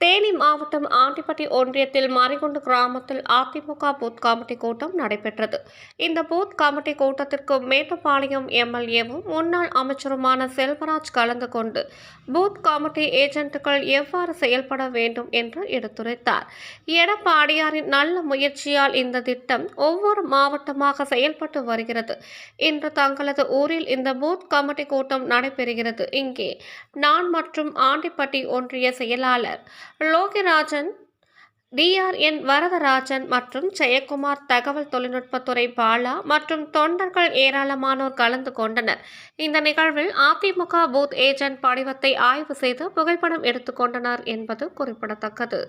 தேனி மாவட்டம் ஆண்டிப்பட்டி ஒன்றியத்தில் மாரிகுண்டு கிராமத்தில் அதிமுக பூத் கமிட்டி கூட்டம் நடைபெற்றது. இந்த பூத் கமிட்டி கூட்டத்திற்கு மேட்டுப்பாளையம் எம்எல்ஏவும் முன்னாள் அமைச்சருமான செல்வராஜ் கலந்து கொண்டு பூத் கமிட்டி ஏஜென்ட்டுகள் எவ்வாறு செயல்பட வேண்டும் என்று எடுத்துரைத்தார். எடப்பாடியாரின் நல்ல முயற்சியால் இந்த திட்டம் ஒவ்வொரு மாவட்டமாக செயல்பட்டு வருகிறது. இன்று தங்களது ஊரில் இந்த பூத் கமிட்டி கூட்டம் நடைபெறுகிறது. இங்கே நான் மற்றும் ஆண்டிப்பட்டி ஒன்றிய செயலாளர் லோகிராஜன் டிஆர்என் வரதராஜன் மற்றும் ஜெயக்குமார் தகவல் தொழில்நுட்பத்துறை பாலா மற்றும் தொண்டர்கள் ஏராளமானோர் கலந்து கொண்டனர். இந்த நிகழ்வில் அதிமுக பூத் ஏஜென்ட் படிவத்தை ஆய்வு செய்து புகைப்படம் எடுத்துக்கொண்டனர் என்பது குறிப்பிடத்தக்கது.